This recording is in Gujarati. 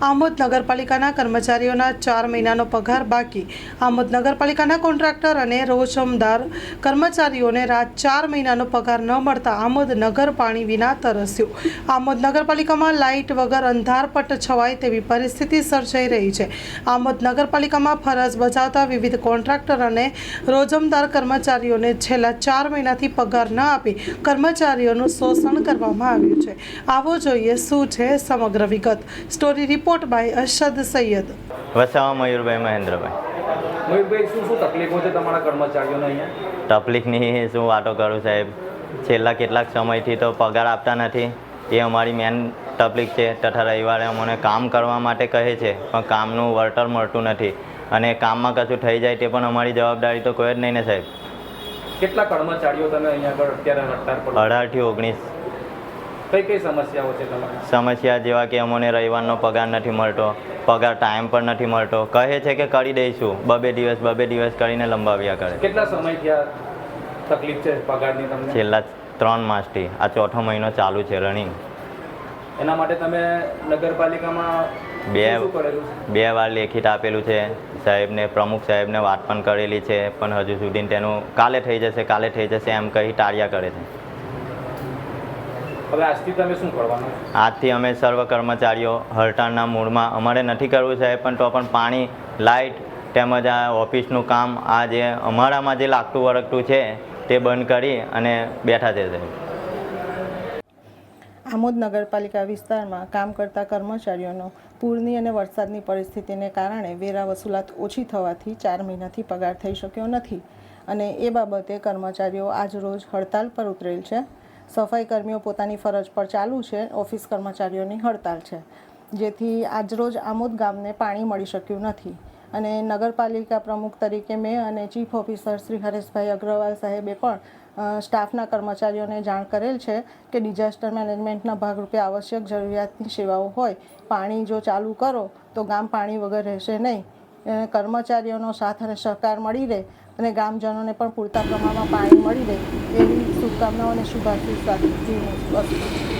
આમોદ નગરપાલિકાના કર્મચારીઓના ચાર મહિનાનો પગાર બાકી. આમોદ નગરપાલિકાના કોન્ટ્રાક્ટર અને રોજમદાર કર્મચારીઓને રાત ચાર મહિનાનો પગાર ન મળતા આમોદ નગર પાણી વિના તરસ્યું. આમોદ નગરપાલિકામાં લાઇટ વગર અંધારપટ છવાય તેવી પરિસ્થિતિ સર્જાઈ રહી છે. આમોદ નગરપાલિકામાં ફરજ બજાવતા વિવિધ કોન્ટ્રાક્ટર અને રોજમદાર કર્મચારીઓને છેલ્લા ચાર મહિનાથી પગાર ન આપી કર્મચારીઓનું શોષણ કરવામાં આવ્યું છે. આવો જોઈએ શું છે સમગ્ર વિગત. Story report by Arshad Syed Vasava Mayurbhai Mahendrabhai. Mayurbhai શું શું તકલીફો છે તમારા કર્મચારીઓને અહીંયા? તકલીફની શું વાતો કરું સાહેબ? છેલ્લા કેટલાક સમયથી તો પગાર આપતા નથી. એ અમારી મેન તકલીફ છે. તથા રવિવારે અમને કામ કરવા માટે કહે છે પણ કામનું વળતર મળતું નથી. અને કામમાં કશું થઈ જાય તે પણ અમારી જવાબદારી તો કોઈ જ નહીં ને સાહેબ. કેટલા કર્મચારીઓ તમે અહીંયા આગળ અત્યારે હડતાળ પર અઢારથી ઓગણીસ. કઈ કઈ સમસ્યાઓ છે તમારી? સમસ્યા જેવા કે અમને રવિવારનો પગાર નથી મળતો પગાર ટાઈમ પર નથી મળતો. કહે છે કે કરી દઈશું બબે દિવસ બબે દિવસ કરીને લંબાવ્યા કરે. કેટલા સમય થયા તકલીફ છે પગારની તમને? છેલ્લા ત્રણ માસથી આ ચોથો મહિનો ચાલુ છે રનિંગ એના માટે તમે નગરપાલિકામાં બે બે વાર લેખિત આપેલું છે. સાહેબને પ્રમુખ સાહેબને વાત પણ કરેલી છે પણ હજુ સુધી તેનું કાલે થઈ જશે કાલે થઈ જશે એમ કહી ટાળ્યા કરે છે. હવે આજથી તમે શું કરવાનું? આજથી અમે સર્વ કર્મચારીઓ હડતાળના મૂળમાં. અમારે નથી કરવું સાહેબ પણ તો પણ પાણી લાઇટ તેમજ આ ઓફિસનું કામ આ જે અમારામાં જે લાગતું વળગતું છે તે બંધ કરી અને બેઠા છે સાહેબ. આમોદ નગરપાલિકા વિસ્તારમાં કામ કરતા કર્મચારીઓનો પૂરની અને વરસાદની પરિસ્થિતિને કારણે વેરા વસૂલાત ઓછી થવાથી ચાર મહિનાથી પગાર થઈ શક્યો નથી. અને એ બાબતે કર્મચારીઓ આજ રોજ હડતાલ પર ઉતરેલ છે. સફાઈ કર્મીઓ પોતાની ફરજ પર ચાલુ છે, ઓફિસ કર્મચારીઓની હડતાલ છે. જેથી આજરોજ આમોદ ગામને પાણી મળી શક્યું નથી. અને નગરપાલિકા પ્રમુખ તરીકે મેં અને ચીફ ઓફિસર શ્રી હરેશભાઈ અગ્રવાલ સાહેબે પણ સ્ટાફના કર્મચારીઓને જાણ કરેલ છે કે ડિઝાસ્ટર મેનેજમેન્ટના ભાગરૂપે આવશ્યક જરૂરિયાતની સેવાઓ હોય, પાણી જો ચાલુ કરો, તો ગામ પાણી વગર રહેશે નહીં. કર્મચારીઓનો સાથ અને સહકાર મળી રહે અને ગામજનોને પણ પૂરતા પ્રમાણમાં પાણી મળી રહે એવી શુભકામનાઓ અને શુભાશીષ સાથે